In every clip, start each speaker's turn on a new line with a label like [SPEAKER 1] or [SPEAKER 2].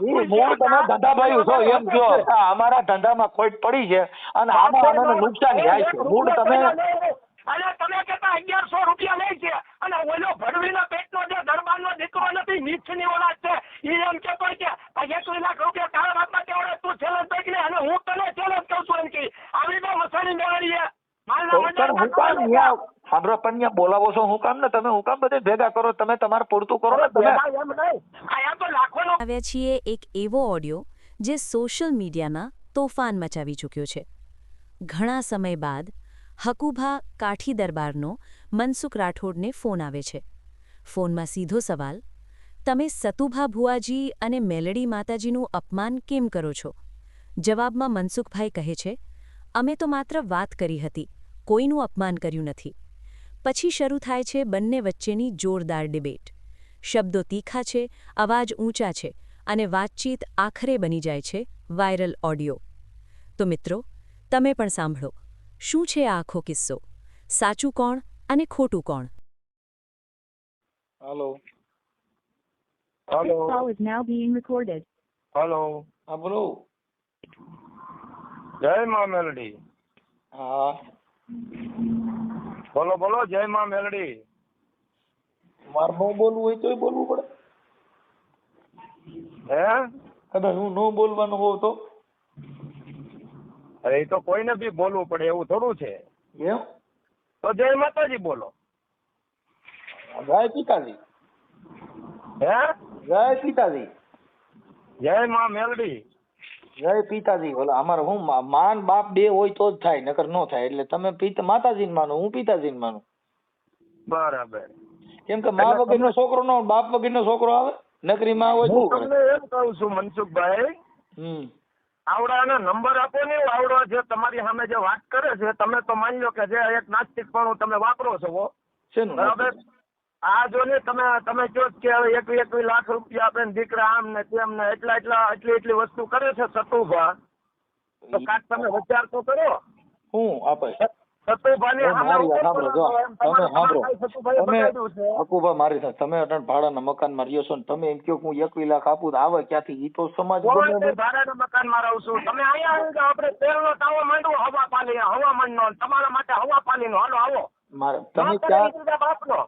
[SPEAKER 1] મૂળ તમે ધંધાભાઈ છો એમ કયો અમારા ધંધામાં ખોટ પડી છે અને આમાં અમને નુકસાન થાય છે. મૂળ તમે
[SPEAKER 2] અને તમે કેતા અગિયારસો રૂપિયા લે છે. અને ઓલો ભડવીના પેટનો જે દરબારનો દીકરો નથી નીચની ઓલાદ છે ઈ એમ કહેતો હોય કે આ એકવીસ લાખ રૂપિયા તારા બાપા કેવડે તું ચેલેન્જ કરી લે અને હું તને ચેલેન્જ કહું છું એમ કે આવી તો મસાણી મેળવીએ માલના
[SPEAKER 1] ન્યા સાંભળો પણ ન્યા બોલાવો છો હું કામ ને તમે હું કામ બધે ભેગા કરો તમે તમારે પૂરતું કરો ને તમે
[SPEAKER 3] આવ્યા છીએ એક એવો ઓડિયો જે સોશિયલ મીડિયાના તોફાન મચાવી ચૂક્યો છે. ઘણા સમય બાદ હકુભા કાઠી દરબારનો મનસુખ રાઠોડને ફોન આવે છે. ફોનમાં સીધો સવાલ તમે સતુભા ભુવાજી અને મેલડી માતાજીનું અપમાન કેમ કરો છો? જવાબમાં મનસુખભાઈ કહે છે અમે તો માત્ર વાત કરી હતી. કોઈનું અપમાન કર્યું નથી. પછી શરૂ થાય છે બંને વચ્ચેની જોરદાર ડિબેટ. શબ્દો તીખા છે અવાજ ઊંચા છે અને વાતચીત આખરે બની જાય છે વાયરલ ઓડિયો. તો મિત્રો તમે પણ સાંભળો. શું છે આ આખો કિસ્સો? સાચું કોણ અને ખોટું કોણ?
[SPEAKER 4] Hello.
[SPEAKER 5] Hello.
[SPEAKER 4] Call is now now recorded
[SPEAKER 5] hello hello.
[SPEAKER 1] હા બોલો.
[SPEAKER 5] જય મા મેલડી.
[SPEAKER 1] હા.
[SPEAKER 5] બોલો બોલો જય માં મેલડી.
[SPEAKER 1] મારે નો બોલવું હોય તોય બોલવું પડે.
[SPEAKER 5] હે?
[SPEAKER 1] કદાચ હું ન બોલવાનું હોઉં તો?
[SPEAKER 5] અરે એ તો કોઈને બી બોલવું પડે એવું થોડું છે.
[SPEAKER 1] એમ?
[SPEAKER 5] તો જય માતાજી બોલો.
[SPEAKER 1] જય પિતાજી
[SPEAKER 5] હે?
[SPEAKER 1] જય પિતાજી
[SPEAKER 5] જય માં મેલડી.
[SPEAKER 1] જય પિતાજી બોલો અમારે હું માન બાપ બે હોય તો જ થાય નકર નો થાય. એટલે તમે પિતા માતાજીને માનો હું પિતાજીને માનું.
[SPEAKER 5] બરાબર.
[SPEAKER 1] કેમ કે મા વગરનો છોકરો નો બાપ વગરનો છોકરો આવે નકરી માં હોય શું કરે?
[SPEAKER 5] તમને એમ કહું છું મનસુખભાઈ
[SPEAKER 1] હમ.
[SPEAKER 5] આવડાનો નંબર આપો ને આવડો જે તમારી સામે જે વાત કરે છે તમે તો માની લો કે જે એક નાસ્તિક પણ તમે વાપરો છો બરાબર? આ જો ને તમે તમે કહો કે હવે એકવી એકવી લાખ રૂપિયા આપણે દીકરા આમ ને તેમ ને એટલા એટલા એટલી એટલી વસ્તુ કરે છે સતુભા. તો કાંઈક તમે વિચાર તો કરો.
[SPEAKER 1] હું આપે?
[SPEAKER 5] સતુભાની
[SPEAKER 1] એ
[SPEAKER 5] સામે
[SPEAKER 1] મારી વાત
[SPEAKER 5] ઊભો
[SPEAKER 1] સાંભળો
[SPEAKER 5] કરો
[SPEAKER 1] જો.
[SPEAKER 5] એમ
[SPEAKER 1] તમે
[SPEAKER 5] તમારે
[SPEAKER 1] સાંભળો.
[SPEAKER 5] તમારે સતુભાઈએ
[SPEAKER 1] તમે
[SPEAKER 5] બતાવ્યું છે.
[SPEAKER 1] હકુભા મારી સાથે તમે અટાણ ભાડાના મકાનમાં રહ્યો છો ને તમે એમ કહો કે હું એકવી લાખ આપું તો આવે ક્યાંથી? ઈ તો સમાજ
[SPEAKER 5] કોઈ
[SPEAKER 1] ગમે
[SPEAKER 5] તે
[SPEAKER 1] નહીં.
[SPEAKER 5] ભાડાના રહું છું. તમે અહીંયા આપણે તેલનો તાવો માંડવો હવા પાણી હવામાનનો તમારા માટે હવા પાણીનો હાલો આવો.
[SPEAKER 1] મારે તમે ક્યાં
[SPEAKER 5] બાપનો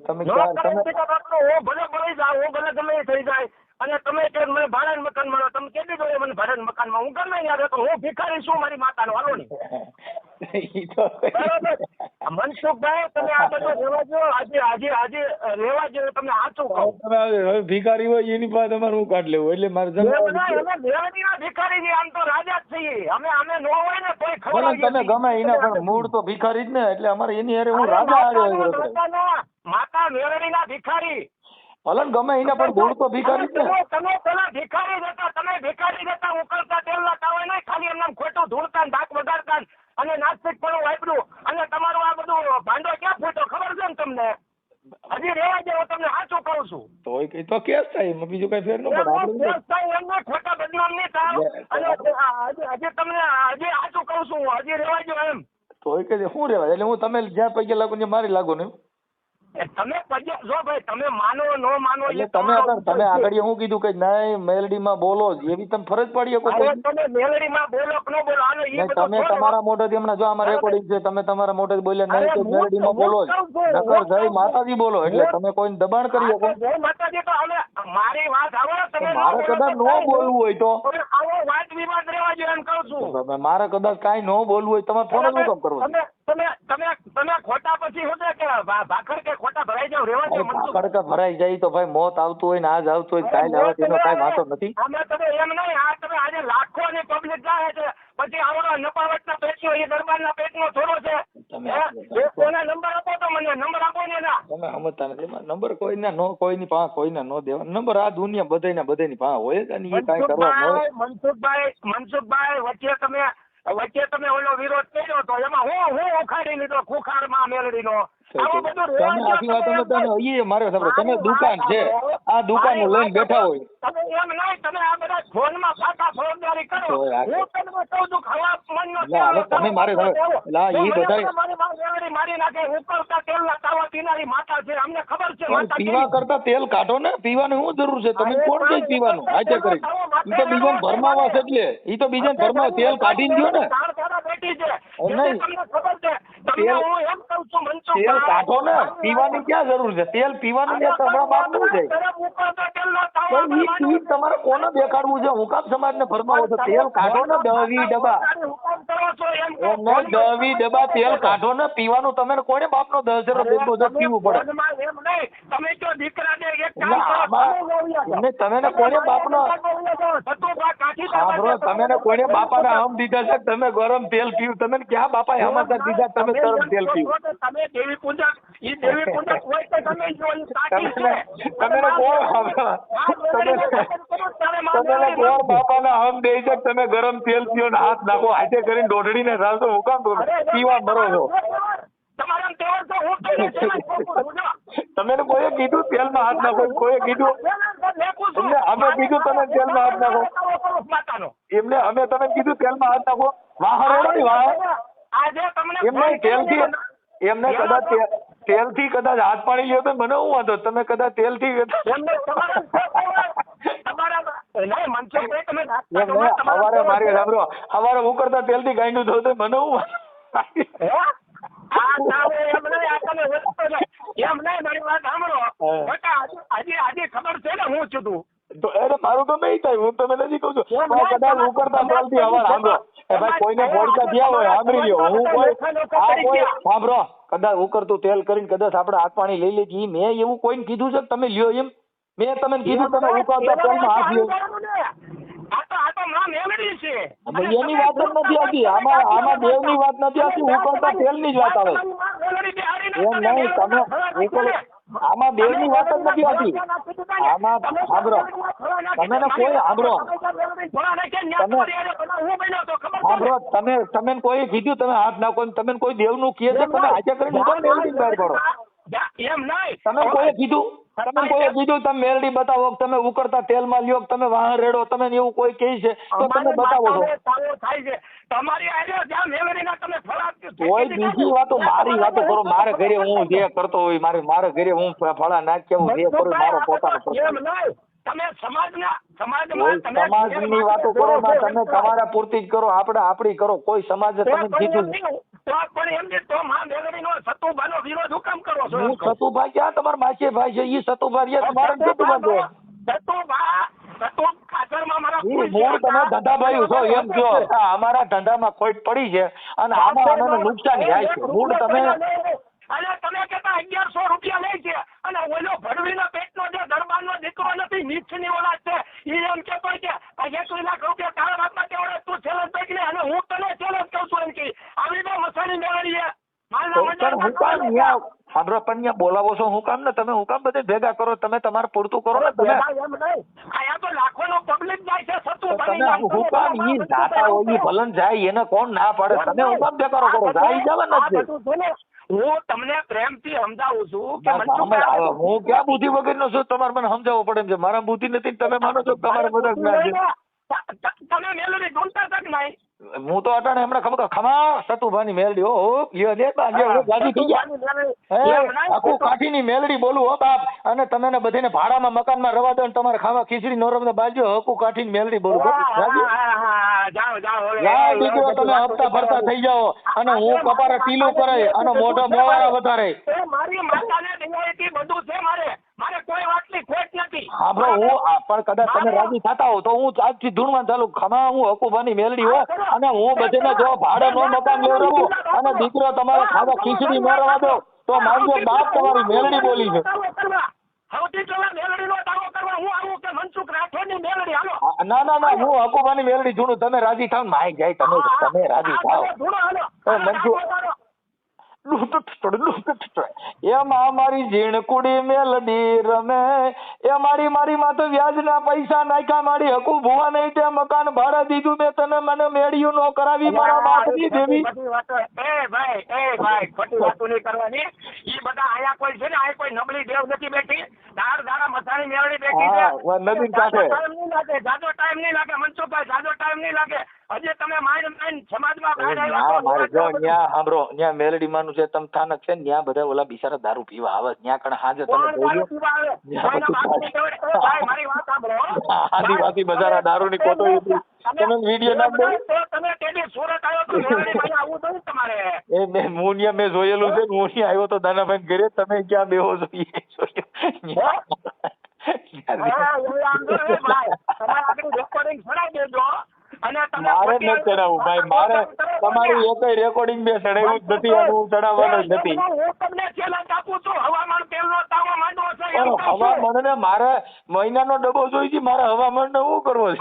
[SPEAKER 1] તમે ક્યાં તમે
[SPEAKER 5] બાપનો હું ભલે મળી ગમે થઈ જાય. અને તમે કે મને ભાડાના મકાન મળો તમે કેટલી જોડે મને ભાડાના મકાનમાં? હું ગમે યાર તો હું ભિખારી છું મારી માતાનો હાલો ની. બરાબર. મનસુખભાઈ તમે આ બધું આજે આજે આજે રેવા જો તમને સાચું કહું.
[SPEAKER 1] હવે ભિખારી હોય એની પાસે તમારે હું કાઢ લેવું? એટલે મારે
[SPEAKER 5] ભિખારી આમ તો રાજા જ છીએ. અમે અમે ન હોય ને
[SPEAKER 1] તમે ગમે એના પણ મૂળ તો ભિખારી જ ને એટલે અમારે એની હારે હું રાજા આવ્યો
[SPEAKER 5] માતાના,
[SPEAKER 1] રહ્યો.
[SPEAKER 5] માતાના, ભિખારી.
[SPEAKER 1] ભલે ગમે એના પણ મૂળ તો ભિખારી
[SPEAKER 5] તમે પેલા ભિખારી જતા તમે ભિખારી હતા ઉકળતા તેલના હોય નહીં ખાલી એમને ખોટું ધૂળતા ડાક વગાડતા ને અને નાસ્તિક પણ વાપર્યું અને તમારું આ બધું ભાંડો ક્યાં ફૂટ્યો ખબર છે ને તમને? હજી રેવા દે હું તમને સાચું કહું છું.
[SPEAKER 1] તો કઈ તો કેસ થાય બીજું કઈ ફેર ન પડે.
[SPEAKER 5] કેસ થાય એમને ખોટા બદનામ નહીં થાય. અને હજી તમને હજી સાચું કહું છું હું. હજી રેવા દો એમ.
[SPEAKER 1] તો એ કે શું રેવા એટલે હું તમે જ્યાં પૈકી લાગુ ને મારી લાગુ ને
[SPEAKER 5] એ તમે જો ભાઈ તમે માનો ન માનો
[SPEAKER 1] એટલે તમે
[SPEAKER 5] તમારો
[SPEAKER 1] તમે આગળ હું કીધું કે નહીં મેલડીમાં બોલો એવી તમે ફરજ પડી શકો
[SPEAKER 5] તમે મેલડીમાં બોલો કે ન બોલો આનો ઈ
[SPEAKER 1] તમે તમારા મોઢેથી હમણાં જો આમાં રેકોર્ડિંગ છે તમે તમારા મોઢેથી બોલ્યા નહીં
[SPEAKER 5] તો
[SPEAKER 1] મેલડીમાં બોલો નકર જય માતાજી બોલો એટલે તમે કોઈને દબાણ કરી શકો?
[SPEAKER 5] જય માતાજી તો હવે મારી વાત તમે
[SPEAKER 1] કદાચ નો બોલવું હોય તો.
[SPEAKER 5] આવો વાદ વિવાદ રહેવા દો એમ કહું છું.
[SPEAKER 1] મારે કદાચ કાઈ ન બોલવું હોય તમારે ફોન જ કામ કરવો
[SPEAKER 5] તમે તમે તમે તમે ખોટા પછી શું છે કે ભાખર કે ખોટા ભરાઈ જાવ રેવા દો મનસુખ.
[SPEAKER 1] કડકા ભરાઈ જાય તો ભાઈ મોત આવતું હોય ને આજ આવતું હોય કાલ આવે તેનો કાંઈ વાંધો નથી
[SPEAKER 5] તમે એમ નહીં આ તમે આજે લાખો ની પબ્લિક જાય છે પછી આવડો નપાવટના પેટનો એ દરબારના પેટનો થોડો છે
[SPEAKER 1] તમે
[SPEAKER 5] હે?
[SPEAKER 1] આપો.
[SPEAKER 5] એ કોના નંબર આપો તો મને નંબર આપો ને
[SPEAKER 1] તમે સમજતા નથી નંબર કોઈના નો કોઈની પાસે કોઈના નો દેવા નંબર આ દુનિયા બધાયના બધાયની પાસે હોય જ અને એ કાંઈ કરવા
[SPEAKER 5] મનસુખભાઈ મનસુખભાઈ વચ્ચે તમે વચ્ચે તમે ઓલો વિરોધ કર્યો તો એમાં હું હું ઉખાડી લીધો ખુખારમાં મેલડીનો આવું
[SPEAKER 1] તમે દુકાન છે. આ દુકાન લઈને બેઠા હોય.
[SPEAKER 5] તમે એમ નહીં તમે આ બધા ફોનમાં પાકા ફોજદારી કરો.
[SPEAKER 1] તો
[SPEAKER 5] હું તમને કહું છું ખરાબ
[SPEAKER 1] એટલે હવે તમે મારે. બધાય-
[SPEAKER 5] મારી નાખે ઉકળતા તેલના તાવા પીનારી માતા છે. અમને ખબર છે માતા
[SPEAKER 1] પીવા કરતા તેલ કાઢો ને પીવાની શું જરૂર છે? તમે કોણ કઈ પીવાનું? આજે કરી. ઈ તો બીજાને ભરમાવા છે. એટલે. ઈ તો બીજાને ભરમાવા તેલ કાઢીને ગયો ને.
[SPEAKER 5] દાળ છે.
[SPEAKER 1] નહીં.
[SPEAKER 5] ખબર છે. તમને હું એમ કહું છું
[SPEAKER 1] તેલ કાઢો ને. પીવાની ક્યાં જરૂર છે? તેલ પીવાનું તમારા બાપનું જાય
[SPEAKER 5] ઉકળતા તેલના તાવા
[SPEAKER 1] ઈ ઈ તમારે કોને દેખાડવું છે? હું કામ સમાજને ફરમાવો છો? તેલ કાઢો ને દવી ડબ્બા
[SPEAKER 5] હુકમ છો એમ
[SPEAKER 1] દવી ડબ્બા તેલ કાઢો ને પીવાનું તમે કોને બાપનો દસેરો દેતો છે પીવું પડે.
[SPEAKER 5] એમ નહીં. તમે જો દીકરાને એક કામ કરો,
[SPEAKER 1] આમાં-
[SPEAKER 5] તમે
[SPEAKER 1] ને કોને બાપનો
[SPEAKER 5] નો
[SPEAKER 1] સાંભળો તમે ને કોને બાપા ને હમ દીધા છે તમે ગરમ તેલ પીવું? તમે ક્યાં બાપાએ હમ દીધા તમે ગરમ તેલ પીવું?
[SPEAKER 5] તમે દેવી પૂજક ઈ દેવી પૂજક હોય તો તમે જો
[SPEAKER 1] તમે
[SPEAKER 5] છે.
[SPEAKER 1] તમે ને તમે તમે બાપાના હમ દે છે તમે ગરમ તેલ પીઓ ને હાથ નાખો હાથે કરીને દોઢડીને રાલતો હું કામ કરું? પીવા મરો છો.
[SPEAKER 5] તો.
[SPEAKER 1] તમે કોઈએ કીધું તેલમાં હાથ નાખો? કોઈએ કીધું? એમને અમે કીધું તમે તેલમાં હાથ નાખો. એમને અમે તમે કીધું તેલમાં હાથ નાખો. વાહ રેડો ને વાહ. એમને તેલથી એમને કદાચ તે- તેલથી કદાચ હાથ પાણી લ્યો તો મને હું વાંધો? તમે કદાચ તેલથી થી હવારે મારી સાંભળો હવારે ઉકળતા તેલથી ગાંડું થયું તો મને
[SPEAKER 5] હું.
[SPEAKER 1] હા.
[SPEAKER 5] આજે આજે ખબર છે ને હું છું તું.
[SPEAKER 1] તો અરે મારું તો નહીં થાય હું તમે નથી કહું છું. કદાચ ઉકળતા બોલતી હવાર સાંભળો. એ ભાઈ કોઈને બોલતા થયા હોય સાંભળી લ્યો. હું કોઈ આ કોઈ સાંભળો. કદાચ ઉકળતું તેલ કરીને કદાચ આપણે હાથ પાણી લઈ લેજી. મેં એવું કોઈને કીધું છે તમે લ્યો એમ? મેં તમને કીધું તમે ઉકળતા તેલમાં હાથ લ્યો. એની વાત જ નથી આવતી આમાં આમાં દેવની વાત નથી આવતી ઉકળતા તેલની જ વાત આવે. એમ નહીં તમે ઉકળ આમાં દેવની વાત જ નથી હોતી. આમાં સાંભળો તમે ને કોઈ સાંભળો સાંભળો તમે તમે કોઈ કીધું તમે હાથ નાખો ને તમે કોઈ દેવનું કહે છે તમે હાથે કરીને બહાર પડો
[SPEAKER 5] એમ નહીં.
[SPEAKER 1] તમે કોઈ કીધું? તમે કોઈએ કીધું તમે મેરડી બતાવો તમે ઉકળતા તેલમાં લ્યો તમે વાહન રેડો તમે એવું કોઈ કહે છે તો તમે બતાવો છો
[SPEAKER 5] થાય તમારી જ્યાં તમે
[SPEAKER 1] કોઈ બીજી વાતો મારી વાતો કરો મારે ઘરે હું જે કરતો હોય મારે મારે ઘરે હું ફળા નાખ હું જે કરું મારો પોતાનો પ્રશ્ન.
[SPEAKER 5] તમે સમાજના
[SPEAKER 1] કોઈ
[SPEAKER 5] સમાજમાં તમે
[SPEAKER 1] સમાજની વાતો કરો તમે તમારા પૂરતી જ કરો આપણે આપણી કરો કોઈ સમાજ તમે કીધું.
[SPEAKER 5] તો પણ તો માં મેલડીનો સતુભાનો વિરોધ હું કામ કરો છો?
[SPEAKER 1] હું સતુભાઈ ક્યાં? તમારા માસી ભાઈ છે ઈ તમારે
[SPEAKER 5] સતુભા સતુ ખાતરમાં મારા કોઈ
[SPEAKER 1] મૂળ તમે ધંધાભાઈ છો એમ જો અમારા ધંધામાં ખોટ પડી છે અને આમાં અમને નુકસાન થાય છે. મૂળ તમે
[SPEAKER 5] અને તમે કેતા અગિયારસો રૂપિયા લે છે. અને ઓલો ભડવીના પેટનો જે દરબારનો દીકરો નથી નીચની ઓલાદ છે એ એમ કે હોય કે આ એક લાખ રૂપિયા તારા બાપમાં કેવડે તું ચેલેન્જ કરી લે અને હું તને ચેલેન્જ કહું છું એમ કે. આવી તો મસાણી મેળવીએ.
[SPEAKER 1] સાંભળો પણ બોલાવો છો હું કામ ને? તમે હું કામ બધે ભેગા કરો? તમે તમારે પૂરતું કરો ને તમે?
[SPEAKER 5] અહીંયા તો લાખોનો પબ્લિક જાય છે સતુ
[SPEAKER 1] તમે હું કામ ઈ જાતા હોય ભલન જાય એને કોણ ના પાડે? તમે હું કામ બેકારો કરો જાય જવા છે.
[SPEAKER 5] હું તમને પ્રેમથી સમજાવું છું કે
[SPEAKER 1] હું ક્યાં બુદ્ધિ વગરનો છું? તમારે મને સમજાવવો પડે એમ છે. મારા બુદ્ધિ નથી તમે માનો છો તમારે બધા જ્ઞાન છે.
[SPEAKER 5] તમે મેલડી ઢૂંઢતા તક નહીં.
[SPEAKER 1] હું તો અટાણે હમણાં ખબર ખમા સતુભાની મેલડી ઓ હો, લ્યો દે બા, લ્યો, ગાડી થઈ ગયા. હે આખું કાઠીની મેલડી બોલું હો બાપ. અને તમે ને બધીને ભાડામાં મકાનમાં રવા દો ને તમારે ખાવા ખીચડી નોરમ ને બાજુ હકુ કાઠીની મેલડી બોલું. હો.
[SPEAKER 5] જાઓ જાઓ હવે.
[SPEAKER 1] દીકરો તમે હપ્તા ભરતા થઈ જાઓ. અને હું કપારે ટીલું કરે અને મોઢો મોવારા વધારે.
[SPEAKER 5] મારી માતાને બધું છે મારે. મારે કોઈ વાતની ખોટ નથી.
[SPEAKER 1] હું આ પણ કદાચ તમે રાજી થતા હો તો હું આજથી ધૂણવાન ચાલુ ખમા હું હકુભાની મેલડી હો. અને હું બધીને જો ભાડે નો મકાન લેવડાવું અને દીકરો તમારે ખાવા ખીચડી ન રવા દો તો માનજો બાપ તમારી મેલડી બોલી છે. ના ના ના હું હકુબાની મેલડી જોડું તમે રાજી થાવ માય જાય તમે તમે રાજી થાવ. મનસુખ- એમાં મારી ઝીણકુડી મેલડી રમે. એ મારી મારી માં તો વ્યાજના પૈસા નાખ્યા મારી હકુ ભુવા નહીં તે મકાન ભાડે દીધું મેં તને મને મેળ્યું નો કરાવી મારા બાપની દેવી.
[SPEAKER 5] એ ભાઈ એ ભાઈ ખોટી વાતો નહીં કરવાની. ઈ બધા આયા કોઈ છે ને આ કોઈ નબળી દેવ નથી બેઠી. દાળ દાડા મથાણી મેળવી બેઠી છે.
[SPEAKER 1] હા, કાંઠે.
[SPEAKER 5] નહીં લાગે? જાજો ટાઈમ નહીં લાગે મનસુખભાઈ જાજો ટાઈમ નહીં લાગે. હજી તમે માઇન્ડ માઇન્ડ સમાજમાં બહાર આવ્યા
[SPEAKER 1] મારે જો ન્યા સાંભળો ન્યા મેલડી માનું છે તમ સ્થાનક છે ને ન્યા બધા ઓલા બિચારા દારૂ પીવા આવે ન્યા કણ હાજે તમે
[SPEAKER 5] દારૂ મારી વાત સાંભળો.
[SPEAKER 1] આદિવાસી બજારા દારૂની કોટો તમે વીડિયો ના દો.
[SPEAKER 5] તમે સુરત આવ્યો તો તમારે.
[SPEAKER 1] એ મેં હું મે જોયેલું છે મુનિયા આવ્યો તો દાનાભાઈ ઘરે તમે ક્યાં બેહો છો? મારે નથી ચડાવવું ભાઈ. મારે તમારી એકેય રેકોર્ડિંગ ચડાવ્યું જ નથી અને હું ચડાવવાનો જ
[SPEAKER 5] હવામાન
[SPEAKER 1] ને મારે મહિનાનો ડબ્બો જોઈ છે મારે હવામાનને શું કરવો છે?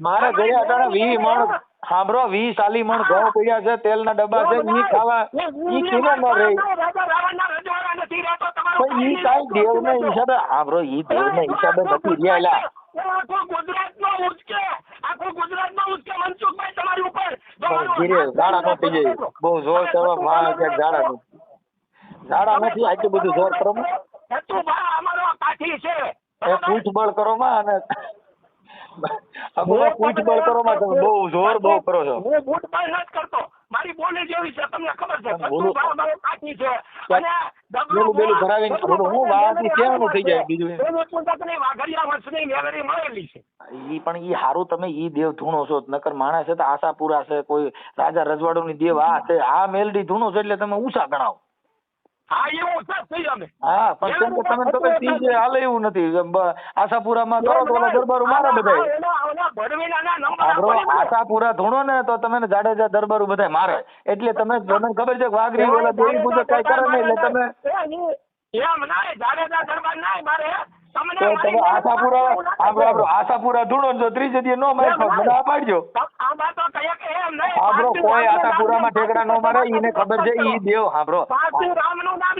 [SPEAKER 1] મારે ઘરે અટાણે વી મણ સાંભળો વી સાલી મણ ઘઉં પડ્યા છે તેલના ડબ્બા છે ઈ ખાવા ઈ કિલો ન રહે. ઈ કાઈ દેવ ના હિસાબે સાંભળો ઈ દેવના હિસાબે નથી રહ્યા
[SPEAKER 5] આખું ગુજરાતનો ઉચકે આખું ગુજરાતનો ઉચકે મનસુખભાઈ તમારી ઉપર
[SPEAKER 1] પણ ધીરે નો થઈ જાય બહુ જોર કરવા માં ક્યાંક ઝાડા નો ઝાડા નથી આટલું બધું જોર કરો
[SPEAKER 5] તું બા અમારો કાઠી છે.
[SPEAKER 1] એ પૂછબળ કરો માં અને હવે પૂછબળ કરો માં તમે બહુ જોર બહુ કરો છો.
[SPEAKER 5] હું બૂટ પણ નથી કરતો. મારી બોલી જેવી છે તમને ખબર છે.
[SPEAKER 1] પણ
[SPEAKER 5] બા અમારો કાઠી છે. અને
[SPEAKER 1] ભરાવીને બોલું હું વાવાથી કેવાનું થઈ જાય બીજું ઈ પણ ઈ હારું તમે ઈ દેવ ધૂણો છો નકર માણસ છે તો આશાપુરા છે કોઈ રાજા રજવાડો ની દેવ આ છે આ મેલડી ધૂણો છો એટલે તમે ઉષા ગણાવો.
[SPEAKER 5] હા એવું સર થઈ અમે.
[SPEAKER 1] હા પણ કે તમે હાલે એવું નથી. આશાપુરામાં કરો તો દરબારો મારે બધા આશાપુરા ધૂણો ને તો તમે જાડેજા દરબારો બધાય મારે. એટલે તમે તમને ખબર છે વાઘરી ઓલા દેવી પૂજક કઈ કરે ને એટલે તમે
[SPEAKER 5] એમ નાય જાડેજા દરબાર નાય મારે
[SPEAKER 1] તમે આશાપુરા આપણો આશાપુરા ધૂણો જો ત્રીજે દી નો મારે તો મને આ પાડજો
[SPEAKER 5] તો.
[SPEAKER 1] આપણો કોઈ આશાપુરામાં ઠેકડા નો મારે એને ખબર છે ઈ દેવ હાંભળો
[SPEAKER 5] પારસી રામનું નામ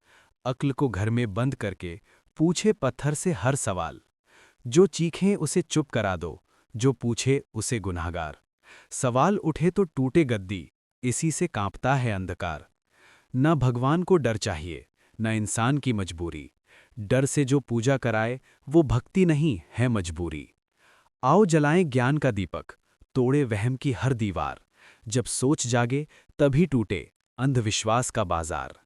[SPEAKER 6] अक्ल को घर में बंद करके पूछे पत्थर से हर सवाल। जो चीखें उसे चुप करा दो, जो पूछे उसे गुनाहगार। सवाल उठे तो टूटे गद्दी, इसी से कांपता है अंधकार। न भगवान को डर चाहिए, न इंसान की मजबूरी। डर से जो पूजा कराए, वो भक्ति नहीं, है मजबूरी। आओ जलाएँ ज्ञान का दीपक, तोड़े वहम की हर दीवार। जब सोच जागे, तभी टूटे अंधविश्वास का बाज़ार।